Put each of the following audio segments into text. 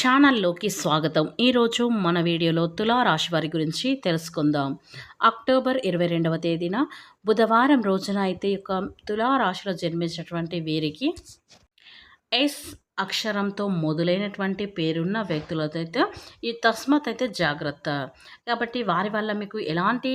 ఛానల్లోకి స్వాగతం. ఈరోజు మన వీడియోలో తులారాశి వారి గురించి తెలుసుకుందాం. అక్టోబర్ ఇరవై రెండవ తేదీన బుధవారం రోజున అయితే యొక్క తులారాశిలో జన్మించినటువంటి వీరికి ఎస్ అక్షరంతో మొదలైనటువంటి పేరున్న వ్యక్తులతో అయితే ఈ తస్మత్ అయితే జాగ్రత్త. కాబట్టి వారి వల్ల మీకు ఎలాంటి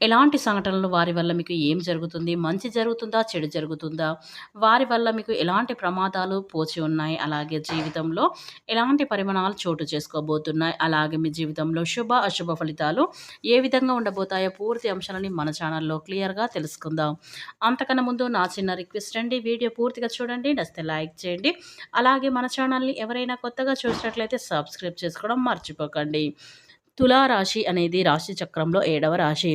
ఎలాంటి సంఘటనలు వారి వల్ల మీకు ఏం జరుగుతుంది? మంచి జరుగుతుందా? చెడు జరుగుతుందా? వారి వల్ల మీకు ఎలాంటి ప్రమాదాలు పోచి ఉన్నాయి? అలాగే జీవితంలో ఎలాంటి పరిమాణాలు చోటు చేసుకోబోతున్నాయి? అలాగే మీ జీవితంలో శుభ అశుభ ఫలితాలు ఏ విధంగా ఉండబోతాయో పూర్తి అంశాలని మన ఛానల్లో క్లియర్గా తెలుసుకుందాం. అంతకన్నా ముందు నా చిన్న రిక్వెస్ట్ అండి వీడియో పూర్తిగా చూడండి నచ్చితే లైక్ చేయండి. అలాగే మన ఛానల్ని ఎవరైనా కొత్తగా చూసినట్లయితే సబ్స్క్రైబ్ చేసుకోవడం మర్చిపోకండి. తులారాశి అనేది రాశి చక్రంలో ఏడవ రాశి.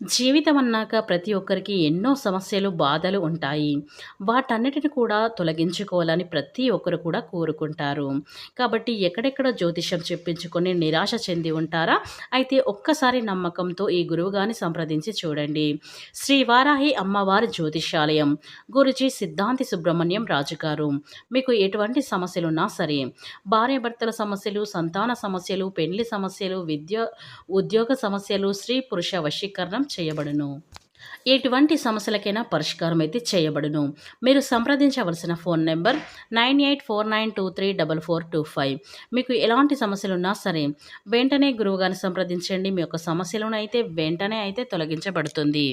జీవితం అన్నాక ప్రతి ఒక్కరికి ఎన్నో సమస్యలు బాధలు ఉంటాయి. వాటన్నిటిని కూడా తొలగించుకోవాలని ప్రతి ఒక్కరు కూడా కోరుకుంటారు. కాబట్టి ఎక్కడెక్కడ జ్యోతిషం చెప్పించుకొని నిరాశ చెంది ఉంటారా? అయితే ఒక్కసారి నమ్మకంతో ఈ గురువుగాని సంప్రదించి చూడండి. శ్రీ వారాహి అమ్మవారి జ్యోతిషాలయం గురుజీ సిద్ధాంతి సుబ్రహ్మణ్యం రాజు గారు. మీకు ఎటువంటి సమస్యలున్నా సరే భార్యాభర్తల సమస్యలు సంతాన సమస్యలు పెళ్ళి సమస్యలు విద్య ఉద్యోగ సమస్యలు స్త్రీ పురుష వశీకరణం చేయబడును. ఎటువంటి సమస్యలకైనా పరిష్కారం అయితే చేయబడును. మీరు సంప్రదించవలసిన phone number nine eight four nine two three double four two five. మీకు ఎలాంటి సమస్యలు ఉన్నా సరే వెంటనే గురువుగారిని సంప్రదించండి. మీ యొక్క సమస్యలను అయితే వెంటనే అయితే తొలగించబడుతుంది.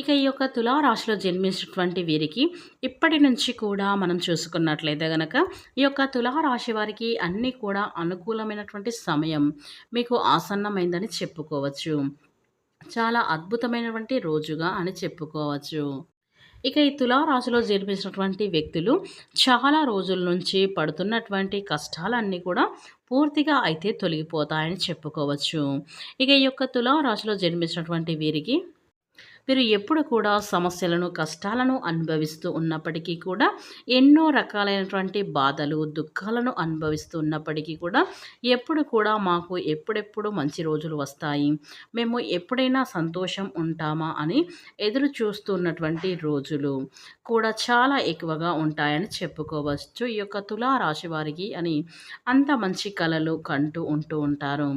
ఇక ఈ యొక్క తులారాశిలో జన్మించినటువంటి వీరికి ఇప్పటి నుంచి కూడా మనం చూసుకున్నట్లయితే గనక ఈ యొక్క తులారాశి వారికి అన్నీ కూడా అనుకూలమైనటువంటి సమయం మీకు ఆసన్నమైందని చెప్పుకోవచ్చు. చాలా అద్భుతమైనటువంటి రోజుగా అని చెప్పుకోవచ్చు. ఇక ఈ తులారాశిలో జన్మించినటువంటి వ్యక్తులు చాలా రోజుల నుంచి పడుతున్నటువంటి కష్టాలన్నీ కూడా పూర్తిగా అయితే తొలగిపోతాయని చెప్పుకోవచ్చు. ఇక ఈ యొక్క తులారాశిలో జన్మించినటువంటి వీరికి వీరు ఎప్పుడు కూడా సమస్యలను కష్టాలను అనుభవిస్తూ ఉన్నప్పటికీ కూడా ఎన్నో రకాలైనటువంటి బాధలు దుఃఖాలను అనుభవిస్తూ ఉన్నప్పటికీ కూడా ఎప్పుడు కూడా మాకు ఎప్పుడెప్పుడు మంచి రోజులు వస్తాయి. మేము ఎప్పుడైనా సంతోషం ఉంటామా అని ఎదురు చూస్తున్నటువంటి రోజులు కూడా చాలా ఎక్కువగా ఉంటాయని చెప్పుకోవచ్చు. ఈ యొక్క తులారాశి వారికి అని అంత మంచి కళలు కంటూ ఉంటూ ఉంటారు.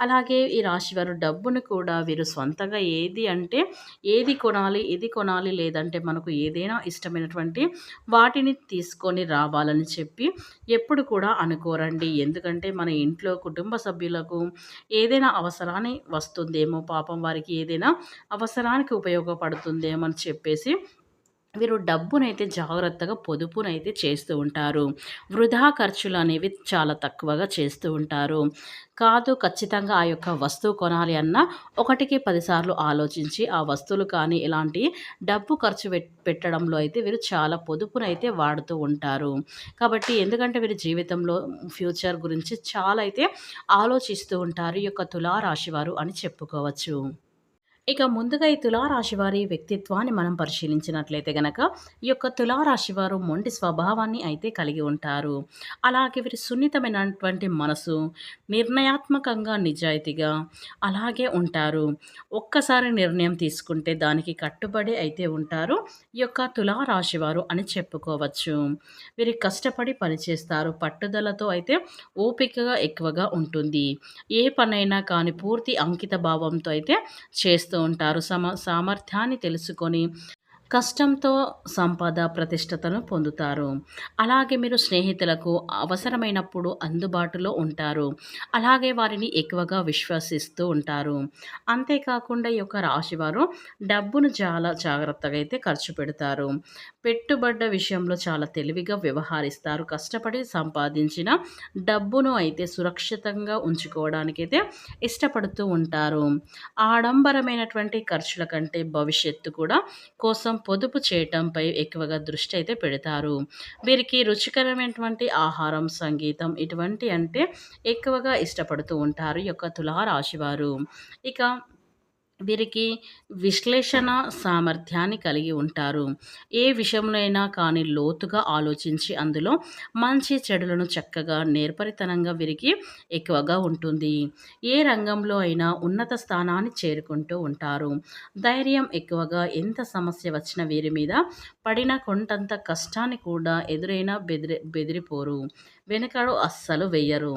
అలాగే ఈ రాశివారు డబ్బును కూడా వీరు సొంతగా ఏది అంటే ఏ ఏది కొనాలి ఇది కొనాలి లేదంటే మనకు ఏదైనా ఇష్టమైనటువంటి వాటిని తీసుకొని రావాలని చెప్పి ఎప్పుడు కూడా అనుకోరండి. ఎందుకంటే మన ఇంట్లో కుటుంబ సభ్యులకు ఏదైనా అవసరాన్ని వస్తుందేమో పాపం వారికి ఏదైనా అవసరానికి ఉపయోగపడుతుందేమో అని చెప్పేసి వీరు డబ్బునైతే జాగ్రత్తగా పొదుపునైతే చేస్తూ ఉంటారు. వృధా ఖర్చులు అనేవి చాలా తక్కువగా చేస్తూ ఉంటారు. కాదు ఖచ్చితంగా ఆ యొక్క వస్తువు కొనాలి అన్న ఒకటికి పదిసార్లు ఆలోచించి ఆ వస్తువులు కానీ ఇలాంటి డబ్బు ఖర్చు పెట్టడంలో అయితే వీరు చాలా పొదుపునైతే వాడుతూ ఉంటారు. కాబట్టి ఎందుకంటే వీరి జీవితంలో ఫ్యూచర్ గురించి చాలా అయితే ఆలోచిస్తూ ఉంటారు ఈ యొక్క తులారాశి వారు అని చెప్పుకోవచ్చు. ఇక ముందుగా ఈ తులారాశి వారి వ్యక్తిత్వాన్ని మనం పరిశీలించినట్లయితే గనక ఈ యొక్క తులారాశి వారు మొండి స్వభావాన్ని అయితే కలిగి ఉంటారు. అలాగే వీరి సున్నితమైనటువంటి మనసు నిర్ణయాత్మకంగా నిజాయితీగా అలాగే ఉంటారు. ఒక్కసారి నిర్ణయం తీసుకుంటే దానికి కట్టుబడి అయితే ఉంటారు. ఈ యొక్క తులారాశి వారు అని చెప్పుకోవచ్చు. వీరి కష్టపడి పనిచేస్తారు. పట్టుదలతో అయితే ఓపికగా ఎక్కువగా ఉంటుంది. ఏ పనైనా కానీ పూర్తి అంకిత భావంతో అయితే చేస్తూ ఉంటారు. సమ సామర్థ్యాన్ని తెలుసుకొని కష్టంతో సంపద ప్రతిష్టతను పొందుతారు. అలాగే మీరు స్నేహితులకు అవసరమైనప్పుడు అందుబాటులో ఉంటారు. అలాగే వారిని ఎక్కువగా విశ్వసిస్తూ ఉంటారు. అంతేకాకుండా ఈ యొక్క రాశివారు డబ్బును చాలా జాగ్రత్తగా అయితే ఖర్చు పెడతారు. పెట్టుబడ్డ విషయంలో చాలా తెలివిగా వ్యవహరిస్తారు. కష్టపడి సంపాదించిన డబ్బును అయితే సురక్షితంగా ఉంచుకోవడానికైతే ఇష్టపడుతూ ఉంటారు. ఆడంబరమైనటువంటి ఖర్చుల కంటే భవిష్యత్తు కూడా కోసం పొదుపు చేయటంపై ఎక్కువగా దృష్టి అయితే పెడతారు. వీరికి రుచికరమైనటువంటి ఆహారం సంగీతం ఇటువంటి అంటే ఎక్కువగా ఇష్టపడుతూ ఉంటారు ఈ యొక్క తులారాశివారు ఇక వీరికి విశ్లేషణ సామర్థ్యాన్ని కలిగి ఉంటారు. ఏ విషయంలోనైనా కానీ లోతుగా ఆలోచించి అందులో మంచి చెడులను చక్కగా నేర్పరితనంగా వీరికి ఎక్కువగా ఉంటుంది. ఏ రంగంలో అయినా ఉన్నత స్థానాన్ని చేరుకుంటూ ఉంటారు. ధైర్యం ఎక్కువగా ఎంత సమస్య వచ్చిన వీరి మీద పడిన కొంతంత కష్టాన్ని కూడా ఎదురైనా బెదిరి బెదిరిపోరు. వెనకడు అస్సలు వెయ్యరు.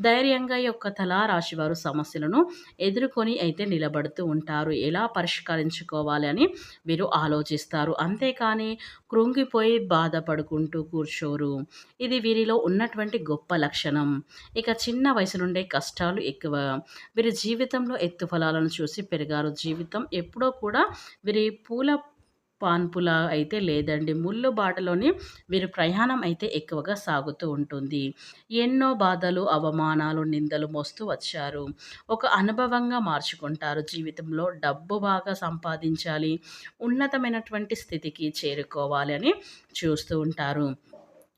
ధైర్యంగా యొక్క రాశి వారు సమస్యలను ఎదుర్కొని అయితే నిలబడుతూ ఉంటారు. ఎలా పరిష్కరించుకోవాలి అని వీరు ఆలోచిస్తారు. అంతేకాని కృంగిపోయి బాధపడుకుంటూ కూర్చోరు. ఇది వీరిలో ఉన్నటువంటి గొప్ప లక్షణం. ఇక చిన్న వయసు నుండే కష్టాలు ఎక్కువ. వీరి జీవితంలో ఎత్తుఫలాలను చూసి పెరిగారు. జీవితం ఎప్పుడో కూడా వీరి పూల పాన్పులా అయితే లేదండి. ముళ్ళు బాటలోని వీరి ప్రయాణం అయితే ఎక్కువగా సాగుతూ ఉంటుంది. ఎన్నో బాధలు అవమానాలు నిందలు మోస్తూ వచ్చారు. ఒక అనుభవంగా మార్చుకుంటారు. జీవితంలో డబ్బు బాగా సంపాదించాలి ఉన్నతమైనటువంటి స్థితికి చేరుకోవాలి అని చూస్తూ ఉంటారు.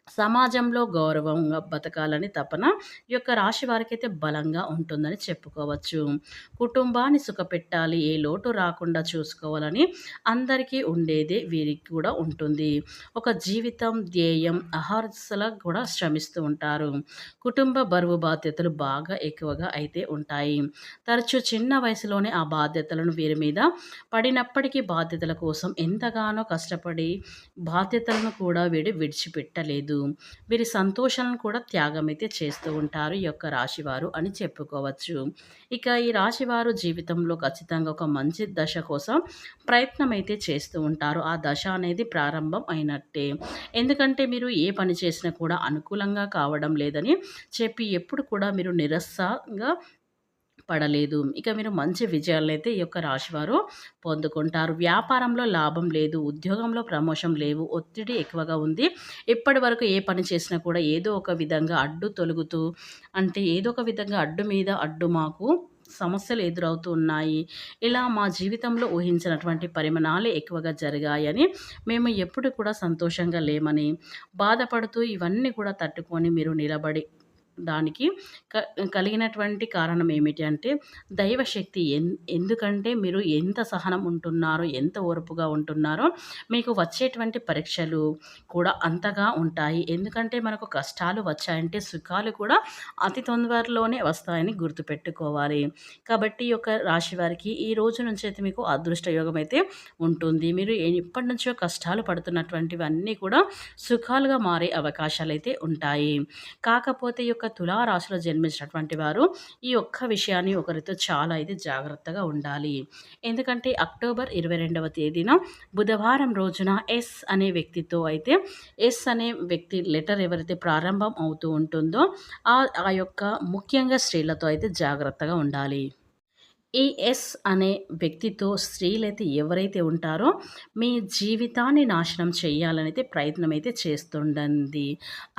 సమాజంలో గౌరవంగా బతకాలని తపన ఈ యొక్క రాశి వారికి అయితే బలంగా ఉంటుందని చెప్పుకోవచ్చు. కుటుంబాన్ని సుఖపెట్టాలి ఏ లోటు రాకుండా చూసుకోవాలని అందరికీ ఉండేదే వీరికి కూడా ఉంటుంది. ఒక జీవితం ధ్యేయం అహర్సల కూడా శ్రమిస్తూ ఉంటారు. కుటుంబ బరువు బాధ్యతలు బాగా ఎక్కువగా అయితే ఉంటాయి. తరచూ చిన్న వయసులోనే ఆ బాధ్యతలను వీరి మీద పడినప్పటికీ బాధ్యతల కోసం ఎంతగానో కష్టపడి బాధ్యతలను కూడా వీడు విడిచిపెట్టలేదు. వీరి సంతోషాలను కూడా త్యాగం అయితే చేస్తూ ఉంటారు ఈ యొక్క రాశివారు అని చెప్పుకోవచ్చు. ఇక ఈ రాశివారు జీవితంలో ఖచ్చితంగా ఒక మంచి దశ కోసం ప్రయత్నం అయితే చేస్తూ ఉంటారు. ఆ దశ అనేది ప్రారంభం అయినట్టే. ఎందుకంటే మీరు ఏ పని చేసినా కూడా అనుకూలంగా కావడం లేదని చెప్పి ఎప్పుడు కూడా మీరు నిరస్సంగా పడలేదు. ఇక మీరు మంచి విజయాలను అయితే ఈ యొక్క రాశివారు పొందుకుంటారు. వ్యాపారంలో లాభం లేదు ఉద్యోగంలో ప్రమోషన్ లేవు ఒత్తిడి ఎక్కువగా ఉంది. ఇప్పటి వరకు ఏ పని చేసినా కూడా ఏదో ఒక విధంగా అడ్డు తొలుగుతూ అంటే ఏదో ఒక విధంగా అడ్డు మీద అడ్డు మాకు సమస్యలు ఎదురవుతూ ఉన్నాయి. ఇలా మా జీవితంలో ఊహించినటువంటి పరిమాణాలు ఎక్కువగా జరిగాయని మేము ఎప్పుడు కూడా సంతోషంగా లేమని బాధపడుతూ ఇవన్నీ కూడా తట్టుకొని మీరు నిలబడి దానికి క కలిగినటువంటి కారణం ఏమిటి అంటే దైవశక్తి ఎన్ ఎందుకంటే మీరు ఎంత సహనం ఉంటున్నారో ఎంత ఓర్పుగా ఉంటున్నారో మీకు వచ్చేటువంటి పరీక్షలు కూడా అంతగా ఉంటాయి. ఎందుకంటే మనకు కష్టాలు వచ్చాయంటే సుఖాలు కూడా అతి తొందరలోనే వస్తాయని గుర్తుపెట్టుకోవాలి. కాబట్టి ఈ యొక్క రాశి వారికి ఈ రోజు నుంచి అయితే మీకు అదృష్ట యోగం అయితే ఉంటుంది. మీరు ఎప్పటి నుంచో కష్టాలు పడుతున్నటువంటివన్నీ కూడా సుఖాలుగా మారే అవకాశాలు అయితే ఉంటాయి. కాకపోతే ఈ యొక్క తులారాశిలో జన్మించినటువంటి వారు ఈ ఒక్క విషయాన్ని ఒకరితో చాలా అయితే జాగ్రత్తగా ఉండాలి. ఎందుకంటే అక్టోబర్ ఇరవై రెండవ తేదీన బుధవారం రోజున ఎస్ అనే వ్యక్తితో అయితే ఎస్ అనే వ్యక్తి లెటర్ ఎవరైతే ప్రారంభం అవుతూ ఉంటుందో ఆ ఆ యొక్క ముఖ్యంగా స్త్రీలతో అయితే జాగ్రత్తగా ఉండాలి. ఈ ఎస్ అనే వ్యక్తితో స్త్రీలైతే ఎవరైతే ఉంటారో మీ జీవితాన్ని నాశనం చేయాలనైతే ప్రయత్నం అయితే చేస్తుండండి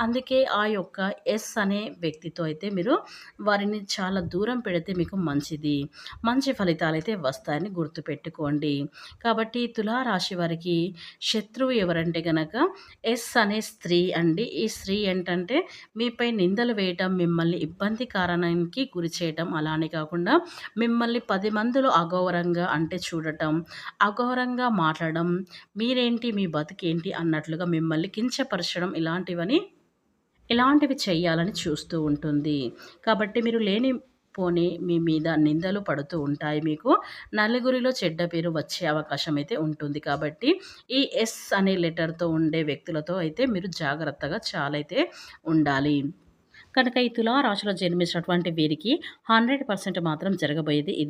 అందుకే ఆ యొక్క ఎస్ అనే వ్యక్తితో అయితే మీరు వారిని చాలా దూరం పెడితే మీకు మంచిది. మంచి ఫలితాలు అయితే వస్తాయని గుర్తుపెట్టుకోండి. కాబట్టి తులారాశి వారికి శత్రువు ఎవరంటే గనక ఎస్ అనే స్త్రీ అండి. ఈ స్త్రీ ఏంటంటే మీపై నిందలు వేయటం మిమ్మల్ని ఇబ్బంది కారణానికి గురి చేయటం అలానే కాకుండా మిమ్మల్ని పది మందిలో అఘోరంగా అంటే చూడటం అఘోరంగా మాట్లాడడం మీరేంటి మీ బతికేంటి అన్నట్లుగా మిమ్మల్ని కించపరచడం ఇలాంటివని ఇలాంటివి చేయాలని చూస్తూ ఉంటుంది. కాబట్టి మీరు లేని పోనీ మీ మీద నిందలు పడుతూ ఉంటాయి మీకు. నలుగురిలో చెడ్డ పేరు వచ్చే అవకాశం అయితే ఉంటుంది. కాబట్టి ఈ ఎస్ అనే లెటర్తో ఉండే వ్యక్తులతో అయితే మీరు జాగ్రత్తగా చాలా అయితే ఉండాలి. కనుక ఈ తులారాశిలో జన్మించినటువంటి వీరికి హండ్రెడ్ పర్సెంట్ మాత్రం జరగబోయేది ఇది.